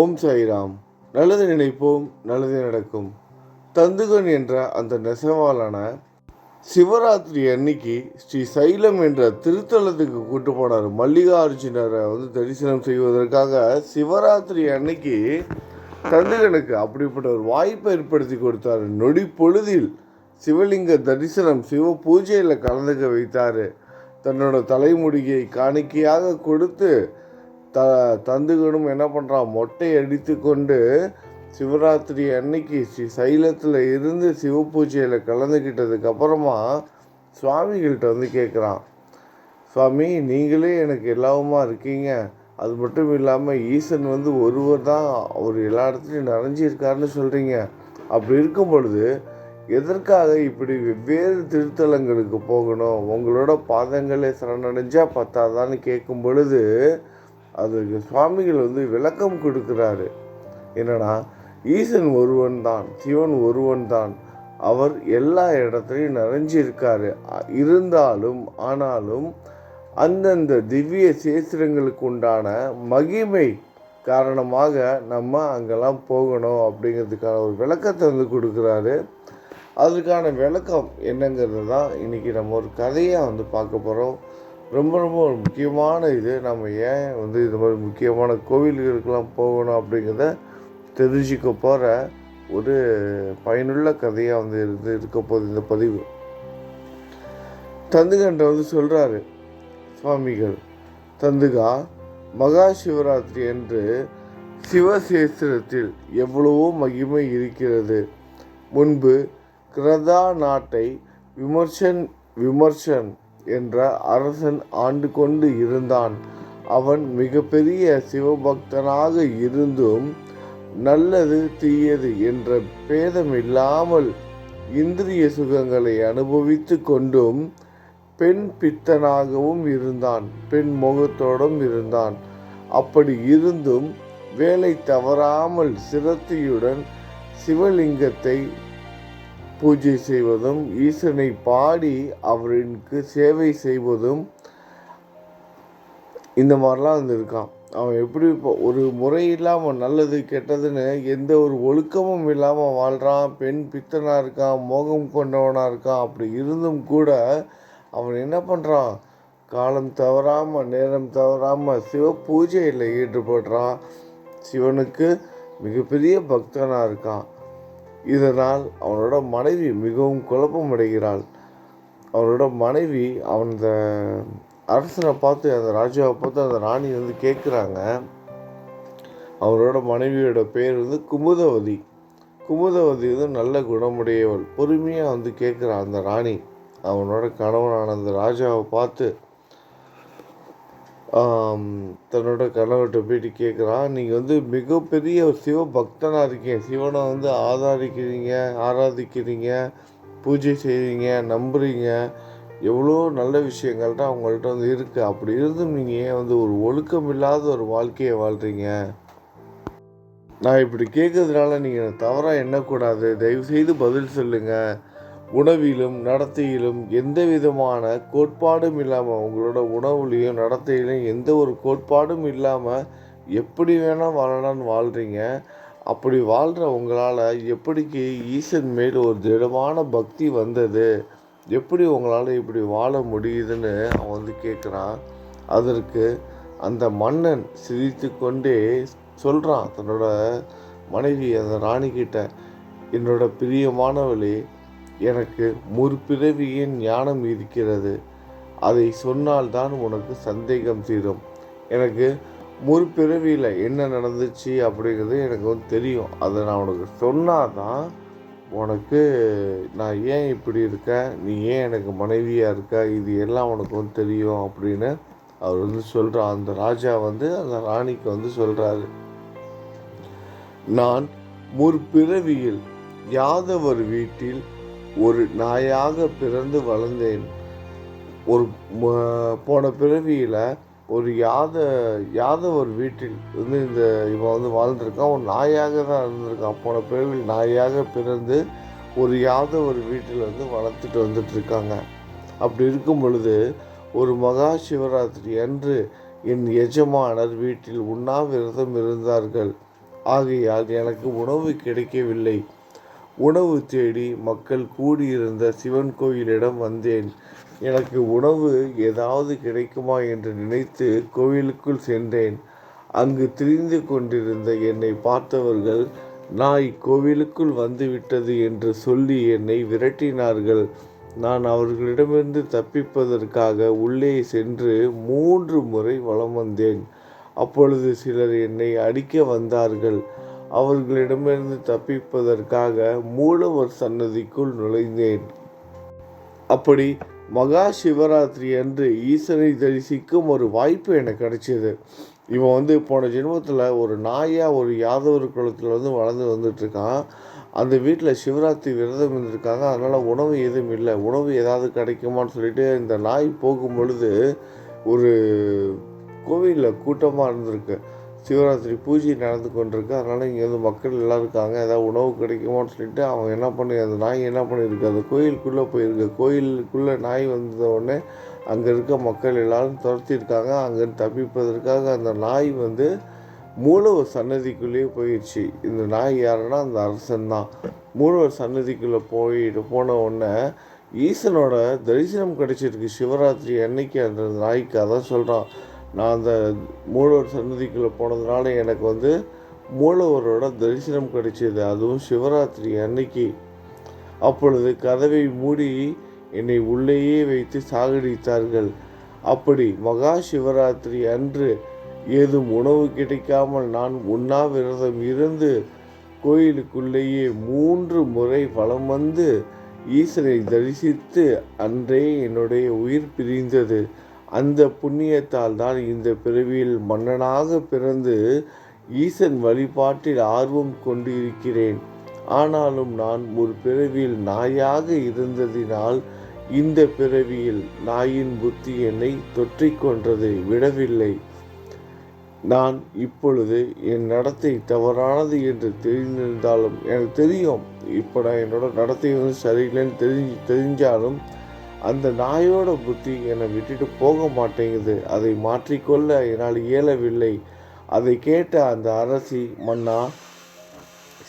ஓம் சாய்ராம். நல்லது நினைப்போம் நல்லது நடக்கும். தந்துகன் என்ற அந்த நெசவாளான சிவராத்திரி அன்னைக்கு ஸ்ரீ சைலம் என்ற திருத்தலத்துக்கு கூட்டு போனார். மல்லிகார்ஜுனரை வந்து தரிசனம் செய்வதற்காக சிவராத்திரி அன்னைக்கு தந்துகனுக்கு அப்படிப்பட்ட ஒரு வாய்ப்பை ஏற்படுத்தி கொடுத்தார். நொடி பொழுதில் சிவலிங்க தரிசனம் சிவ பூஜையில் கலந்துக்க வைத்தார். தன்னோட தலைமுடியை காணிக்கையாக கொடுத்து த தந்துகனும் என்ன பண்ணுறான் மொட்டை அடித்து கொண்டு சிவராத்திரி அன்னைக்கு ஸ்ரீ சைலத்தில் இருந்து சிவ பூஜையில் கலந்துக்கிட்டதுக்கு அப்புறமா சுவாமிகள்கிட்ட வந்து கேட்குறான் சுவாமி நீங்களே எனக்கு எல்லாவுமா இருக்கீங்க. அது மட்டும் இல்லாமல் ஈசன் வந்து ஒருவர் தான் அவர் எல்லா இடத்துலையும் நிறைஞ்சிருக்காருன்னு சொல்கிறீங்க அப்படி இருக்கும் பொழுது எதற்காக இப்படி வெவ்வேறு திருத்தலங்களுக்கு போகணும்? உங்களோட பாதங்களே சரணடைஞ்சால் பத்தாதான்னு கேட்கும் பொழுது அதுக்கு சுவாமிகள் வந்து விளக்கம் கொடுக்குறாரு. என்னன்னா ஈசன் ஒருவன் தான் சிவன் ஒருவன் தான். அவர் எல்லா இடத்துலையும் நிறைஞ்சிருக்காரு. இருந்தாலும் ஆனாலும் அந்தந்த திவ்ய சேத்திரங்களுக்கு உண்டான மகிமை காரணமாக நம்ம அங்கெல்லாம் போகணும் அப்படிங்கிறதுக்கான ஒரு விளக்கத்தை வந்து கொடுக்குறாரு. அதுக்கான விளக்கம் என்னங்கிறது தான் இன்றைக்கி நம்ம ஒரு கதையாக வந்து பார்க்க போகிறோம் ரொம்ப ரொம்ப ஒரு முக்கியமான இது. நம்ம ஏன் வந்து இது மாதிரி முக்கியமான கோவில்களுக்கெல்லாம் போகணும் அப்படிங்கிறத தெரிஞ்சுக்க போகிற ஒரு பயனுள்ள கதையாக வந்து இருந்து இருக்க போகுது இந்த பதிவு. தந்துகன்ட்ட வந்து சொல்கிறாரு சுவாமிகள் தந்துகா மகா சிவராத்திரி என்று சிவசேஸ்திரத்தில் எவ்வளவோ மகிமை இருக்கிறது. முன்பு கிரதா நாட்டை விமர்சன் விமர்சன் என்ற அரசன் ஆண்டு கொண்டு இருந்தான். அவன் மிகப்பெரிய சிவபக்தனாக இருந்தும் நல்லது தீயது என்ற பேதமில்லாமல் இந்திரிய சுகங்களை அனுபவித்து கொண்டும் பெண் பித்தனாகவும் இருந்தான் பெண் முகத்தோடும் இருந்தான். அப்படி இருந்தும் வேலை தவறாமல் சிரத்தையுடன் சிவலிங்கத்தை பூஜை செய்வதும் ஈசனை பாடி அவருக்கு சேவை செய்வதும் இந்த மாதிரிலாம் வந்துருக்கான் அவன் எப்படி இப்போ ஒரு முறை இல்லாமல் நல்லது கெட்டதுன்னு எந்த ஒரு ஒழுக்கமும் இல்லாமல் வாழ்கிறான் பெண் பித்தனாக இருக்கான் மோகம் கொண்டவனாக இருக்கான். அப்படி இருந்தும் கூட அவன் என்ன பண்ணுறான் காலம் தவறாமல் நேரம் தவறாமல் சிவ பூஜையில் ஈடுபடுறான். சிவனுக்கு மிகப்பெரிய பக்தனாக இருக்கான். இதனால் அவனோட மனைவி மிகவும் குழப்பமடைகிறாள். அவனோட மனைவி அவன் அந்த அரசனை பார்த்து அந்த ராஜாவை பார்த்து அந்த ராணி வந்து கேட்குறாங்க. அவரோட மனைவியோட பேர் வந்து குமுதவதி. குமுதவதி வந்து நல்ல குணமுடையவள். பொறுமையாக வந்து கேட்குறான் அந்த ராணி. அவனோட கணவனான அந்த ராஜாவை பார்த்து தன்னோட கணவர்கிட்ட போயிட்டு கேட்குறான் நீங்கள் வந்து மிகப்பெரிய ஒரு சிவ பக்தனாக இருக்கீங்க. சிவனை வந்து ஆதரிக்கிறீங்க ஆராதிக்கிறீங்க பூஜை செய்கிறீங்க நம்புறீங்க. எவ்வளோ நல்ல விஷயங்கள்ட்ட அவங்கள்ட்ட வந்து இருக்குது அப்படி இருந்தும் நீங்கள் ஏன் வந்து ஒரு ஒழுக்கம் இல்லாத ஒரு வாழ்க்கையை வாழ்கிறீங்க நான் இப்படி கேட்கறதுனால நீங்கள் தவறாக எண்ணக்கூடாது. தயவுசெய்து பதில் சொல்லுங்கள் உணவிலும் நடத்தையிலும் எந்த விதமான கோட்பாடும் இல்லாமல் உங்களோட உணவுலையும் நடத்தையிலையும் எந்த ஒரு கோட்பாடும் இல்லாமல் எப்படி வேணால் வாழலான்னு வாழ்கிறீங்க அப்படி வாழ்கிற உங்களால் எப்படிக்கு ஈசன் மேல் ஒரு திடமான பக்தி வந்தது? எப்படி உங்களால் இப்படி வாழ முடியுதுன்னு அவன் வந்து கேட்குறான் அதற்கு அந்த மன்னன் சிரித்து கொண்டே சொல்கிறான் தன்னோட மனைவி அந்த ராணிக்கிட்ட என்னோட பிரியமானவளே எனக்கு முற்பிறவியின் ஞானம் இருக்கிறது. அதை சொன்னால்தான் உனக்கு சந்தேகம் தீரும். எனக்கு முற்பிறவியில் என்ன நடந்துச்சு அப்படிங்கிறது எனக்கு வந்து தெரியும். அதை நான் உனக்கு சொன்னாதான் உனக்கு நான் ஏன் இப்படி இருக்கேன்? நீ ஏன் எனக்கு மனைவியாக இருக்க? இது எல்லாம் உனக்கு வந்து தெரியும் அப்படின்னு அவர் வந்து சொல்கிறார் அந்த ராஜா வந்து அந்த ராணிக்கு வந்து சொல்கிறாரு நான் முற்பிறவியில் யாதவர் வீட்டில் ஒரு நாயாக பிறந்து வளர்ந்தேன். ஒரு போன பிறவியில் ஒரு யாத யாதவர் வீட்டில் வந்து இந்த இவன் வந்து வாழ்ந்திருக்கான் ஒரு நாயாக தான் இருந்திருக்கான் போன பிறவியில் நாயாக பிறந்து ஒரு யாதவர் வீட்டில் வந்து வளர்த்துட்டு வந்துட்டு இருக்காங்க அப்படி இருக்கும் பொழுது ஒரு மகா சிவராத்திரி அன்று என் எஜமானர் வீட்டில் உண்ணாவிரதம் இருந்தார்கள். ஆகையால் எனக்கு உணவு கிடைக்கவில்லை. உணவு தேடி மக்கள் கூடியிருந்த சிவன் கோயிலிடம் வந்தேன். எனக்கு உணவு ஏதாவது கிடைக்குமா என்று நினைத்து கோவிலுக்குள் சென்றேன். அங்கு திரிந்து கொண்டிருந்த என்னை பார்த்தவர்கள் நாய் கோவிலுக்குள் வந்துவிட்டது என்று சொல்லி என்னை விரட்டினார்கள். நான் அவர்களிடமிருந்து தப்பிப்பதற்காக உள்ளே சென்று மூன்று முறை வலம் வந்தேன். அப்பொழுது சிலர் என்னை அடிக்க வந்தார்கள். அவர்களிடமிருந்து தப்பிப்பதற்காக மூலவர் சன்னதிக்குள் நுழைந்தேன். அப்படி மகா சிவராத்திரி அன்று ஈசனை தரிசிக்கும் ஒரு வாய்ப்பு எனக்கு கிடைச்சிது. இவன் வந்து போன ஜென்மத்தில் ஒரு நாயாக ஒரு யாதவர் குளத்தில் வந்து வளர்ந்து வந்துட்டுருக்கான் அந்த வீட்டில் சிவராத்திரி விரதம் இருந்திருக்காங்க. அதனால் உணவு எதுவும் இல்லை. உணவு ஏதாவது கிடைக்குமான்னு சொல்லிட்டு இந்த நாய் போகும் பொழுது ஒரு கோவிலில் கூட்டமாக இருந்திருக்கு. சிவராத்திரி பூஜை நடந்து கொண்டிருக்கு. அதனால் இங்கே வந்து மக்கள் எல்லாம் இருக்காங்க. ஏதாவது உணவு கிடைக்குமான்னு சொல்லிட்டு அவன் என்ன பண்ணி அந்த நாய் என்ன பண்ணியிருக்கு? அந்த கோயிலுக்குள்ளே போயிருக்கு. கோயிலுக்குள்ளே நாய் வந்த உடனே அங்கே இருக்க மக்கள் எல்லாரும் துரத்திருக்காங்க அங்கேருந்து தப்பிப்பதற்காக அந்த நாய் வந்து மூலவர் சன்னதிக்குள்ளேயே போயிடுச்சு இந்த நாய் யாருன்னா அந்த அரசன் தான். மூலவர் சன்னதிக்குள்ளே போயிட்டு போன உடனே ஈசனோட தரிசனம் கிடைச்சிருக்கு. சிவராத்திரி அன்னைக்கு அந்த நாய்க்கு. அதான் சொல்கிறான் நான் அந்த மூலவர் சன்னதிக்குள்ளே போனதுனால எனக்கு வந்து மூலவரோட தரிசனம் கிடைச்சது. அதுவும் சிவராத்திரி அன்னைக்கு. அப்பொழுது கதவை மூடி என்னை உள்ளேயே வைத்து சாகடித்தார்கள். அப்படி மகா சிவராத்திரி அன்று ஏதும் உணவு கிடைக்காமல் நான் உண்ணாவிரதம் இருந்து கோயிலுக்குள்ளேயே மூன்று முறை வலம் வந்து ஈஸ்வரை தரிசித்து அன்றே என்னுடைய உயிர் பிரிந்தது. அந்த புண்ணியத்தால் தான் இந்த பிறவியில் மன்னனாக பிறந்து ஈசன் வழிபாட்டில் ஆர்வம் கொண்டிருக்கிறேன். ஆனாலும் நான் ஒரு பிறவியில் நாயாக இருந்ததினால் இந்த பிறவியில் நாயின் புத்தி என்னை தொற்றிக்கொன்றதை விடவில்லை. நான் இப்பொழுது என் நடத்தை தவறானது என்று தெரிந்திருந்தாலும் எனக்கு தெரியும். இப்போ நான் என்னோட நடத்தை வந்து சரியில்லைன்னு தெரிஞ்சு தெரிஞ்சாலும் அந்த நாயோட புத்தி என்னை விட்டுட்டு போக மாட்டேங்குது. அதை மாற்றிக்கொள்ள என்னால் இயலவில்லை. அதை கேட்ட அந்த அரசி மன்னா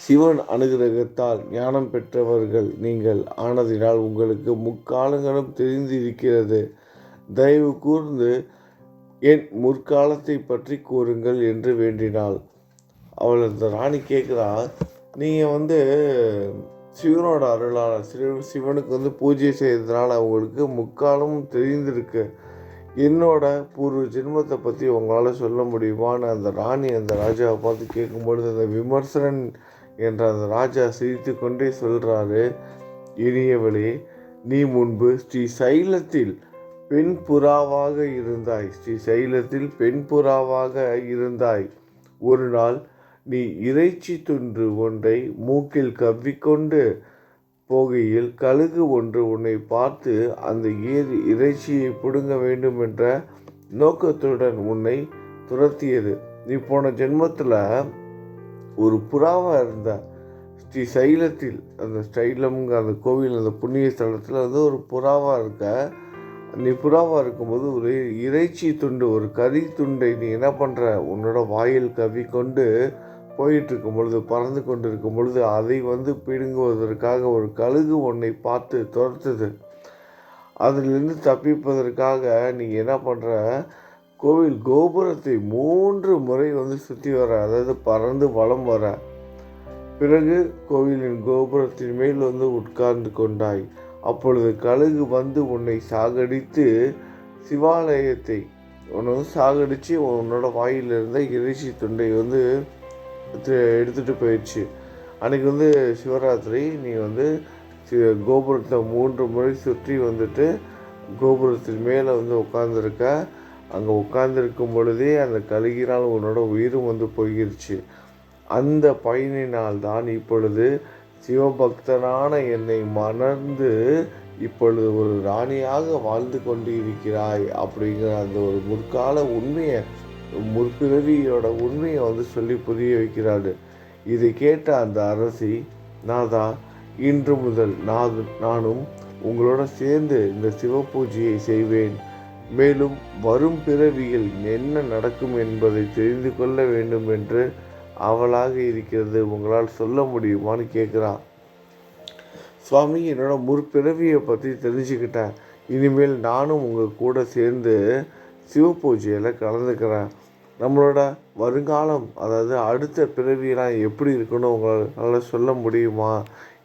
சிவன் அனுகிரகத்தால் ஞானம் பெற்றவர்கள் நீங்கள் ஆனதினால் உங்களுக்கு முக்காலங்களும் தெரிந்திருக்கிறது. தயவு கூர்ந்து என் முற்காலத்தை பற்றி கூறுங்கள் என்று வேண்டினாள். அவள் அந்த ராணி கேட்குறா நீங்கள் வந்து சிவனோட அருளால் சிவ சிவனுக்கு வந்து பூஜை செய்ததுனால அவங்களுக்கு முக்காலமும் தெரிந்திருக்கு. என்னோட பூர்வ ஜென்மத்தை பற்றி உங்களால் சொல்ல முடியுமான்னு அந்த ராணி அந்த ராஜாவை பார்த்து கேட்கும்பொழுது அந்த விமர்சனன் என்ற அந்த ராஜா சிரித்து கொண்டே சொல்கிறாரு இனியவளே நீ முன்பு ஸ்ரீ சைலத்தில் பெண் புறாவாக இருந்தாய். ஸ்ரீ சைலத்தில் பெண் புறாவாக இருந்தாய். ஒரு நாள் நீ இறைச்சி துண்டு ஒன்றை மூக்கில் கவ்விக்கொண்டு போகையில் கழுகு ஒன்று உன்னை பார்த்து அந்த ஏறி இறைச்சியை பிடுங்க வேண்டும் என்ற நோக்கத்துடன் உன்னை துரத்தியது. நீ போன ஜென்மத்தில் ஒரு புறாவாக இருந்த ஸ்ரீ சைலத்தில் அந்த ஸ்டைலம்ங்க அந்த கோவில் அந்த புண்ணிய ஸ்தலத்தில் வந்து ஒரு புறாவாக இருக்க நீ புறாவாக இருக்கும்போது ஒரு இறைச்சி துண்டு ஒரு கறி துண்டை நீ என்ன பண்ணுற உன்னோட வாயில் கவி கொண்டு போயிட்டுருக்கும் பொழுது பறந்து கொண்டு இருக்கும் பொழுது அதை வந்து பிடுங்குவதற்காக ஒரு கழுகு உன்னை பார்த்து துரத்துது. அதிலிருந்து தப்பிப்பதற்காக நீங்கள் என்ன பண்ணுற கோவில் கோபுரத்தை மூன்று முறை வந்து சுற்றி வர அதாவது பறந்து வளம் வர. பிறகு கோவிலின் கோபுரத்தின் மேல் வந்து உட்கார்ந்து கொண்டாய். அப்பொழுது கழுகு வந்து உன்னை சாகடித்து சிவாலயத்தை உன்னை வந்து சாகடித்து உன்னோட வாயிலிருந்த இறைச்சி துண்டை வந்து எடுத்துகிட்டு போயிடுச்சு. அன்றைக்கி வந்து சிவராத்திரி நீ வந்து கோபுரத்தை மூன்று முறை சுற்றி வந்துட்டு கோபுரத்தின் மேலே வந்து உட்காந்துருக்க அங்கே உட்காந்துருக்கும் பொழுதே அந்த கழுகினால் உன்னோட உயிரும் வந்து போயிருச்சு. அந்த பயனினால் தான் இப்பொழுது சிவபக்தனான என்னை மணர்ந்து இப்பொழுது ஒரு ராணியாக வாழ்ந்து கொண்டு இருக்கிறாய் அப்படிங்கிற அந்த ஒரு முற்கால உண்மையை முற்பிறவியோட உண்மையை வந்து சொல்லி புரிய வைக்கிறாள் இதை கேட்ட அந்த அரசி நாதா இன்று முதல் நான் நானும் உங்களோட சேர்ந்து இந்த சிவ பூஜையை செய்வேன். மேலும் வரும் பிறவியில் என்ன நடக்கும் என்பதை தெரிந்து கொள்ள வேண்டும் என்று அவளாக இருக்கிறது. உங்களால் சொல்ல முடியுமான்னு கேட்குறான் சுவாமி என்னோட முற்பிறவியை பற்றி தெரிஞ்சுக்கிட்டேன். இனிமேல் நானும் உங்கள் கூட சேர்ந்து சிவ பூஜையில் கலந்துக்கிறேன். நம்மளோட வருங்காலம் அதாவது அடுத்த பிறவியெலாம் எப்படி இருக்குன்னு உங்களால் சொல்ல முடியுமா?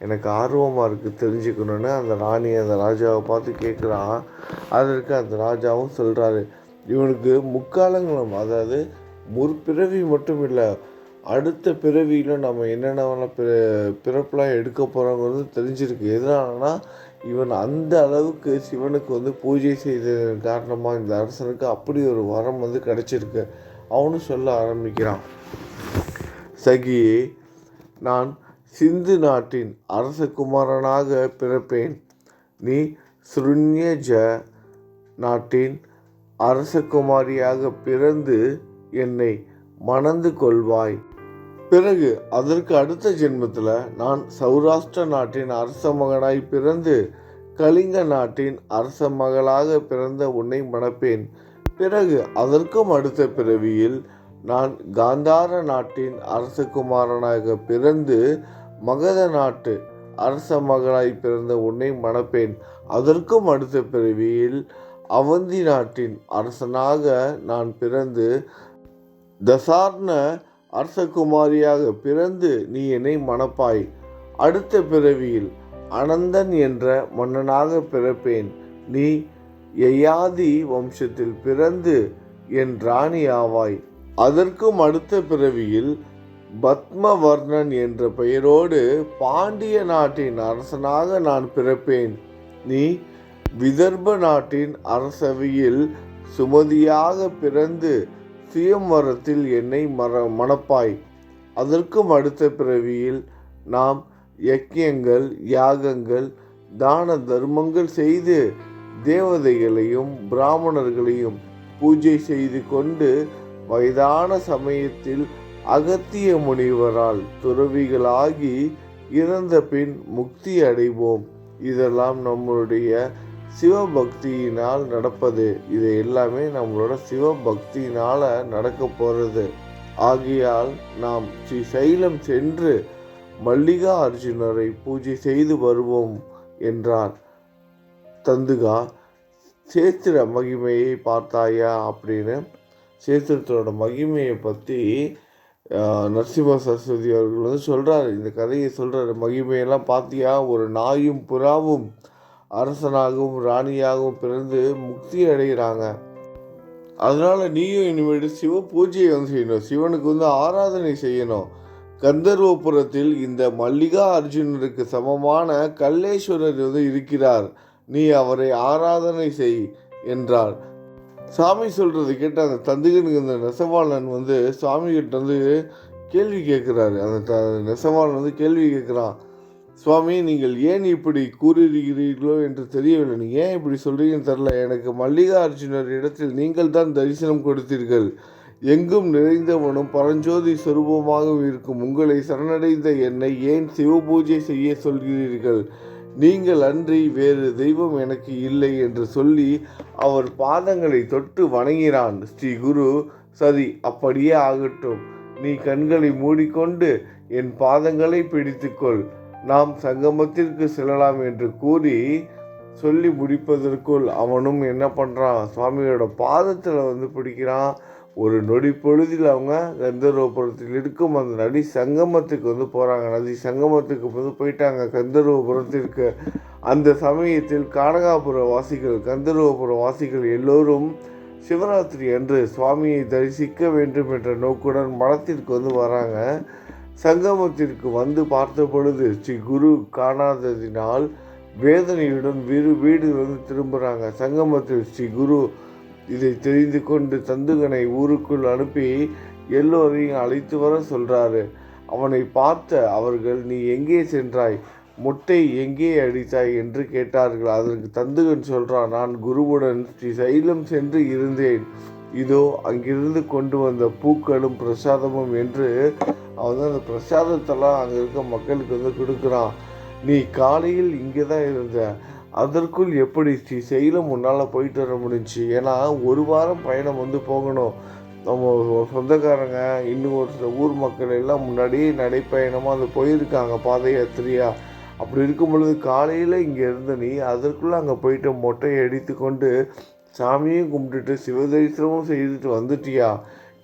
எனக்கு ஆர்வமாக இருக்குது தெரிஞ்சுக்கணுன்னு அந்த ராணி அந்த ராஜாவை பார்த்து கேட்குறான் அதற்கு அந்த ராஜாவும் சொல்கிறாரு இவனுக்கு முக்காலங்களும் அதாவது முற்பிறவி மட்டும் இல்லை அடுத்த பிறவியில் நம்ம என்னென்ன பிற பிறப்பெலாம் எடுக்க போகிறோங்கிறது தெரிஞ்சிருக்கு. எதனாலனா இவன் அந்த அளவுக்கு சிவனுக்கு வந்து பூஜை செய்ததன் காரணமாக இந்த அரசனுக்கு அப்படி ஒரு வரம் வந்து கிடச்சிருக்கு. அவனும் சொல்ல ஆரம்பிக்கிறான். சகியே நான் சிந்து நாட்டின் அரசகுமாரனாக பிறப்பேன். நீ சுருண்யஜ நாட்டின் அரசகுமாரியாக பிறந்து என்னை மணந்து கொள்வாய். பிறகு அதற்கு அடுத்த ஜென்மத்தில் நான் சௌராஷ்டிர நாட்டின் அரச மகனாய் பிறந்து கலிங்க நாட்டின் அரச மகளாக பிறந்த உன்னை மணப்பேன். பிறகு அதற்கும் அடுத்த பிறவியில் நான் காந்தார நாட்டின் அரசகுமாரனாக பிறந்து மகத நாட்டு அரச மகளாய் பிறந்த உன்னை மணப்பேன். அதற்கும் அடுத்த பிறவியில் அவந்தி நாட்டின் அரசனாக நான் பிறந்து தசார்ண அரசகுமாரியாக பிறந்து நீ என்னை மணப்பாய். அடுத்த பிறவியில் அனந்தன் என்ற மன்னனாக பிறப்பேன். நீ யயாதி வம்சத்தில் பிறந்து என் ராணி ஆவாய். அதற்கும் அடுத்த பிறவியில் பத்மவர்ணன் என்ற பெயரோடு பாண்டிய நாட்டின் அரசனாக நான் பிறப்பேன். நீ விதர்ப நாட்டின் அரசவையில் சுமதியாக பிறந்து சுயம்வரத்தில் என்னை மர மணப்பாய். அதற்கும் அடுத்த பிறவியில் நாம் யக்கியங்கள் யாகங்கள் தான தர்மங்கள் செய்து தேவதைகளையும் பிராமணர்களையும் பூஜை செய்து கொண்டு வயதான சமயத்தில் அகத்திய முனிவரால் துறவிகளாகி இறந்த பின் முக்தி அடைவோம். இதெல்லாம் நம்மளுடைய சிவபக்தியினால் நடப்பது. இது எல்லாமே நம்மளோட சிவபக்தியினால் நடக்க போகிறது ஆகையால் நாம் ஸ்ரீ சைலம் சென்று மல்லிகா அர்ஜுனரை பூஜை செய்து வருவோம் என்றார். தந்துகா சேத்திர மகிமையை பார்த்தாயா அப்படின்னு சேத்திரத்தோட மகிமையை பற்றி நரசிம்ம சரஸ்வதி அவர்கள் வந்து சொல்கிறாரு இந்த கதையை சொல்கிறாரு மகிமையெல்லாம் பார்த்தியா? ஒரு நாயும் புறாவும் அரசனாகவும் ராணியாகவும் பிறந்து முக்தி அடைகிறாங்க. அதனால் நீயும் இனிமேட்டு சிவ பூஜையை வந்து செய்யணும். சிவனுக்கு வந்து ஆராதனை செய்யணும். கந்தர்வபுரத்தில் இந்த மல்லிகா அர்ஜுனருக்கு சமமான கல்லேஸ்வரர் வந்து இருக்கிறார். நீ அவரை ஆராதனை செய் என்றார் சாமி சொல்கிறது கேட்டு அந்த தந்துகனுக்கு இந்த நெசவாளன் வந்து சுவாமிகிட்ட வந்து கேள்வி கேட்குறாரு. அந்த த நெசவாளன் வந்து கேள்வி கேட்குறான். சுவாமி நீங்கள் ஏன் இப்படி கூறியிருக்கிறீர்களோ என்று தெரியவில்லை. நீங்கள் ஏன் இப்படி சொல்கிறீங்கன்னு தெரில எனக்கு மல்லிகா அர்ஜுனர் இடத்தில் நீங்கள் தான் தரிசனம் கொடுத்தீர்கள். எங்கும் நிறைந்தவனும் பரஞ்சோதி சொரூபமாகவும் இருக்கும். உங்களை சரணடைந்த என்னை ஏன் சிவபூஜை செய்ய சொல்கிறீர்கள்? நீங்கள் அன்றி வேறு தெய்வம் எனக்கு இல்லை என்று சொல்லி அவர் பாதங்களை தொட்டு வணங்கினான். ஸ்ரீ குரு சரி அப்படியே ஆகட்டும். நீ கண்களை மூடிக்கொண்டு என் பாதங்களை பிடித்துக்கொள். நாம் சங்கமத்திற்கு செல்லலாம் என்று கூறி சொல்லி முடிப்பதற்குள் அவனும் என்ன பண்ணுறான் சுவாமியோட பாதத்தில் வந்து பிடிக்கிறான். ஒரு நொடி பொழுதில் அவங்க கந்தர்வபுரத்தில் இருக்கும் அந்த நடி சங்கமத்துக்கு வந்து போகிறாங்க நதி சங்கமத்துக்கு வந்து போயிட்டாங்க. கந்தர்வபுரத்திற்கு அந்த சமயத்தில் கானகாபுர வாசிகள் கந்தர்வபுர வாசிகள் எல்லோரும் சிவராத்திரி அன்று சுவாமியை தரிசிக்க வேண்டும் என்ற நோக்குடன் மடத்திற்கு வந்து வராங்க. சங்கமத்திற்கு வந்து பார்த்த பொழுது ஸ்ரீ குரு காணாததினால் வேதனையுடன் வீடு வீடு வந்து திரும்புகிறாங்க சங்கமத்தில் ஸ்ரீ குரு இதை தெரிந்து கொண்டு தந்துகனை ஊருக்குள் அனுப்பி எல்லோரையும் அழைத்து வர சொல்கிறாரு அவனை பார்த்த அவர்கள் நீ எங்கே சென்றாய்? முட்டை எங்கே அடித்தாய்? என்று கேட்டார்கள். அதற்கு தந்துகன் சொல்கிறான் நான் குருவுடன் ஸ்ரீ சைலம் சென்று இருந்தேன். இதோ அங்கிருந்து கொண்டு வந்த பூக்களும் பிரசாதமும் என்று அவன் அந்த பிரசாதத்தெல்லாம் அங்கே இருக்க மக்களுக்கு வந்து கொடுக்குறான். நீ காலையில் இங்கே தான் இருந்த. அதற்குள் எப்படி ஸ்ரீ சைலம் உன்னால் போயிட்டு வர முடிஞ்சுச்சு? ஏன்னா ஒரு வாரம் பயணம் வந்து போகணும். நம்ம சொந்தக்காரங்க இன்னும் ஒரு சில ஊர் மக்கள் எல்லாம் முன்னாடியே நடைப்பயணமாக அது போயிருக்காங்க பாத யாத்திரையா? அப்படி இருக்கும் பொழுது காலையில் இங்கே இருந்த நீ அதற்குள்ளே அங்கே போயிட்டு மொட்டையை அடித்து கொண்டு சாமியும் கும்பிட்டுட்டு சிவதரிசனமும் செய்துட்டு வந்துட்டியா?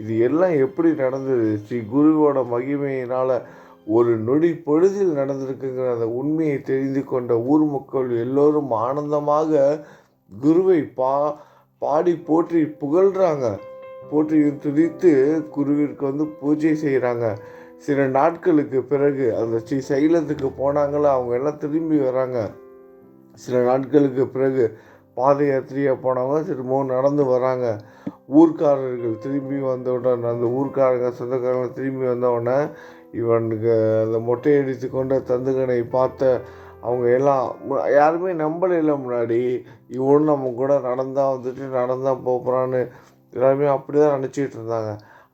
இது எல்லாம் எப்படி நடந்தது? ஸ்ரீ குருவோட மகிமையினால் ஒரு நொடி பொழுதில் நடந்திருக்குங்கிற அந்த உண்மையை தெரிந்து கொண்ட ஊர் மக்கள் எல்லோரும் ஆனந்தமாக குருவை பா பாடி போற்றி புகழ்கிறாங்க போற்றி துதித்து குருவிற்கு வந்து பூஜை செய்கிறாங்க சில நாட்களுக்கு பிறகு அந்த ஸ்ரீ சைலத்துக்கு போனாங்களோ அவங்க எல்லாம் திரும்பி வராங்க. சில நாட்களுக்கு பிறகு பாத யாத்திரையாக போனவங்க திரும்பவும் நடந்து வராங்க. ஊர்க்காரர்கள் திரும்பி வந்தவுடன் அந்த ஊர்க்காரங்க சொந்தக்காரங்க திரும்பி வந்தவுடனே இவனுக்கு அந்த மொட்டை அடித்து கொண்ட தந்துகனை பார்த்த அவங்க எல்லாம் யாருமே நம்பலைல முன்னாடி. இவனும் நம்ம கூட நடந்தால் வந்துட்டு நடந்தால் போகிறான்னு எல்லாருமே அப்படி தான் நினச்சிக்கிட்டு இருந்தாங்க.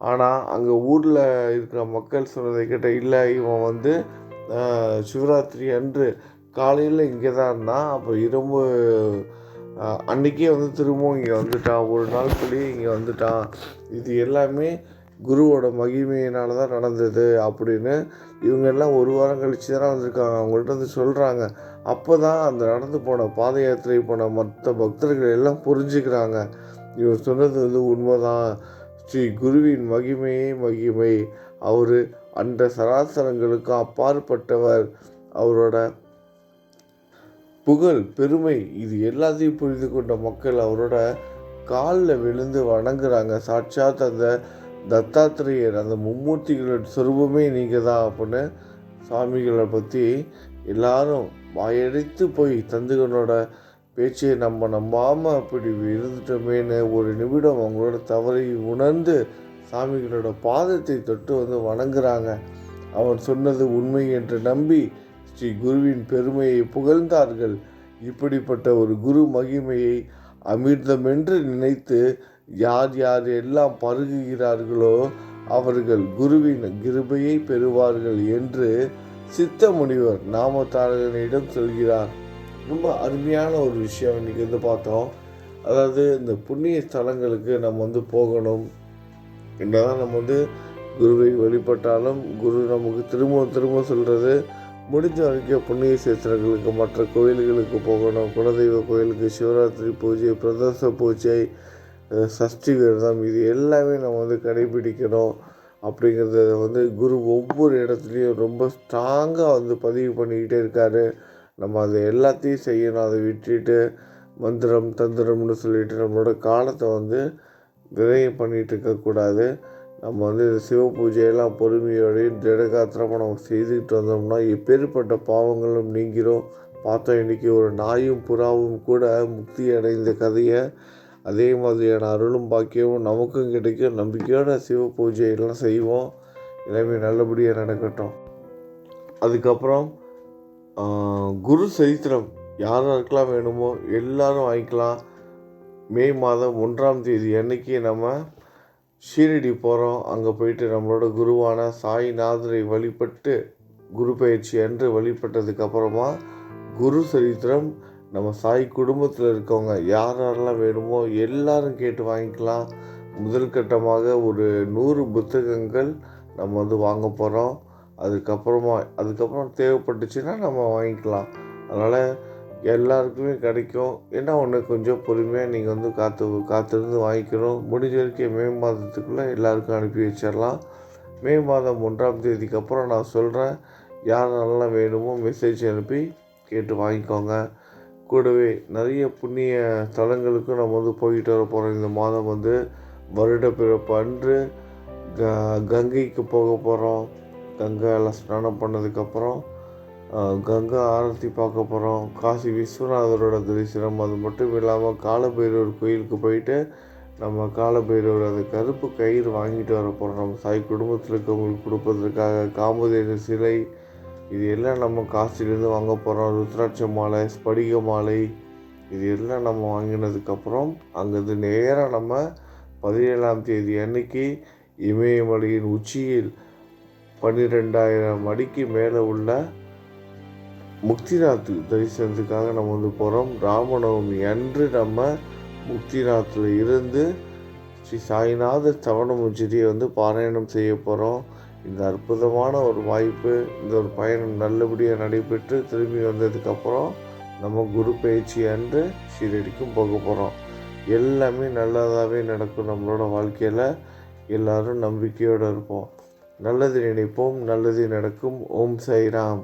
ஆனால் அங்கே ஊரில் இருக்கிற மக்கள் சொன்னதை கிட்ட இல்லை இவன் வந்து சிவராத்திரி அன்று காலையில் இங்கே தான் இருந்தான். அப்போ இரும்பு அன்றைக்கே அன்னைக்கே வந்து திரும்பவும் இங்கே வந்துட்டான். ஒரு நாளுக்குள்ளேயே இங்கே வந்துட்டான். இது எல்லாமே குருவோட மகிமையினால தான் நடந்தது அப்படின்னு இவங்க எல்லாம் ஒரு வாரம் கழிச்சு தானே வந்திருக்காங்க. அவங்கள்ட்ட வந்து சொல்கிறாங்க அப்போ தான் அந்த நடந்து போன பாத யாத்திரை போன மற்ற பக்தர்கள் எல்லாம் புரிஞ்சுக்கிறாங்க. இவர் சொன்னது வந்து உண்மைதான். ஸ்ரீ குருவின் மகிமையே மகிமை. அவர் அந்த சராசரங்களுக்கும் அப்பாற்பட்டவர். அவரோட புகழ் பெருமை இது எல்லாத்தையும் புரிந்து கொண்ட மக்கள் அவரோட காலில் விழுந்து வணங்குறாங்க. சாட்சாத் அந்த தத்தாத்திரேயர் அந்த மும்மூர்த்திகளோட சொரூபமே நீங்கள் தான் அப்படின்னு சாமிகளை பற்றி எல்லாரும் வாயடித்து போய் தந்துகனோட பேச்சை நம்ம நம்பாமல் அப்படி இருந்துட்டோமேன்னு ஒரு நிமிடம் அவங்களோட தவறை உணர்ந்து சாமிகளோட பாதத்தை தொட்டு வந்து வணங்குறாங்க. அவன் சொன்னது உண்மை என்று நம்பி ஸ்ரீ குருவின் பெருமையை புகழ்ந்தார்கள். இப்படிப்பட்ட ஒரு குரு மகிமையை அமிர்தமென்று நினைத்து யார் யார் எல்லாம் பருகுகிறார்களோ அவர்கள் குருவின் கிருபையை பெறுவார்கள் என்று சித்த முனிவர் நாமத்தாரகனிடம் சொல்கிறார். ரொம்ப அருமையான ஒரு விஷயம் இன்னைக்கு வந்து பார்த்தோம். அதாவது இந்த புண்ணிய ஸ்தலங்களுக்கு நம்ம வந்து போகணும். என்னதான் நம்ம வந்து குருவை வழிபட்டாலும் குரு நமக்கு திரும்ப திரும்ப சொல்கிறது முடிஞ்ச வரைக்கும் புண்ணிய சேத்திரங்களுக்கு மற்ற கோயில்களுக்கு போகணும். குலதெய்வ கோயிலுக்கு சிவராத்திரி பூஜை பிரதோஷ பூஜை சஷ்டி விரதம் இது எல்லாமே நம்ம வந்து கடைபிடிக்கணும் அப்படிங்கிறத வந்து குரு ஒவ்வொரு இடத்துலையும் ரொம்ப ஸ்ட்ராங்காக வந்து பதிவு பண்ணிக்கிட்டே இருக்காரு. நம்ம அதை எல்லாத்தையும் செய்யணும். அதை விட்டுட்டு மந்திரம் தந்திரம்னு சொல்லிட்டு நம்மளோட காலத்தை வந்து விரயம் பண்ணிகிட்டு இருக்கக்கூடாது நம்ம வந்து இந்த சிவ பூஜையெல்லாம் பொறுமையோடையும் திடகாத்திரமாக நம்ம செய்துக்கிட்டு வந்தோம்னா எப்பேற்பட்ட பாவங்களும் நீங்கிறோம் பார்த்தோம் இன்றைக்கி ஒரு நாயும் புறாவும் கூட முக்தி அடைந்த கதையை அதே மாதிரியான அருளும் பாக்கியமும் நமக்கும் கிடைக்கும். நம்பிக்கையோட சிவ பூஜையெல்லாம் செய்வோம். எல்லாமே நல்லபடியாக நடக்கட்டும். அதுக்கப்புறம் குரு சரித்திரம் யார் வேணுமோ எல்லாரும் வாங்கிக்கலாம். மே மாதம் ஒன்றாம் தேதி அன்னைக்கு நம்ம ஷீரடி போகிறோம் அங்கே போயிட்டு நம்மளோட குருவான சாய்நாதரை வழிபட்டு குரு பயிற்சி அன்று வழிபட்டதுக்கப்புறமா குரு சரித்திரம் நம்ம சாய் குடும்பத்தில் இருக்கவங்க யார் யாரெல்லாம் வேணுமோ எல்லாரும் கேட்டு வாங்கிக்கலாம். முதல் கட்டமாக ஒரு நூறு புத்தகங்கள் நம்ம வந்து வாங்க போகிறோம் அதுக்கப்புறமா அதுக்கப்புறம் தேவைப்பட்டுச்சுன்னா நம்ம வாங்கிக்கலாம். அதனால் எல்லாருக்குமே கிடைக்கும். என்ன ஒன்று கொஞ்சம் பொறுமையாக நீங்கள் வந்து காத்து காத்திருந்து வாங்கிக்கணும். முடிஞ்ச வரைக்கும் மே மாதத்துக்குள்ளே எல்லாருக்கும் அனுப்பி வச்சிடலாம். மே மாதம் ஒன்றாம் தேதிக்கு அப்புறம் நான் சொல்கிறேன் யார் நல்லா வேணுமோ மெசேஜ் அனுப்பி கேட்டு வாங்கிக்கோங்க. கூடவே நிறைய புண்ணிய ஸ்தலங்களுக்கும் நம்ம வந்து போயிட்டு வர போகிறோம் இந்த மாதம் வந்து வருட பிறப்பு அன்று க கங்கைக்கு போக போகிறோம் கங்கையில் ஸ்நானம் பண்ணதுக்கப்புறம் கங்கை கங்கா ஆரத்தி பார்க்க போகிறோம் காசி விஸ்வநாதரோட தரிசனம். அது மட்டும் இல்லாமல் காலபைரவர் கோயிலுக்கு போயிட்டு நம்ம காலபைரவர் அந்த கருப்பு கயிறு வாங்கிட்டு வர போகிறோம் நம்ம சாய் குடும்பத்தில் இருக்கவங்களுக்கு கொடுப்பதற்காக. காமதேனு சிலை இது எல்லாம் நம்ம காசிலேருந்து வாங்க போகிறோம் ருத்ராட்ச மாலை ஸ்படிக மாலை இது எல்லாம் நம்ம வாங்கினதுக்கப்புறம் அங்கேருந்து நேராக நம்ம பதினேழாம் தேதி அன்னைக்கு இமயமலையின் உச்சியில் பன்னிரெண்டாயிரம் அடிக்கு மேலே உள்ள முக்திநாத் தரிசனத்துக்காக நம்ம வந்து போகிறோம் ராமநவமி அன்று நம்ம முக்திநாத்தில் இருந்து ஸ்ரீ சாய்நாத சவணமுச்சிரியை வந்து பாராயணம் செய்ய போகிறோம் இந்த அற்புதமான ஒரு வாய்ப்பு இந்த ஒரு பயணம் நல்லபடியாக நடைபெற்று திரும்பி வந்ததுக்கப்புறம் நம்ம குரு பயிற்சி அன்று ஷீரடிக்கும் போக போகிறோம் எல்லாமே நல்லதாகவே நடக்கும் நம்மளோட வாழ்க்கையில். எல்லாரும் நம்பிக்கையோடு இருப்போம். நல்லது நினைப்போம் நல்லது நடக்கும். ஓம் சைராம்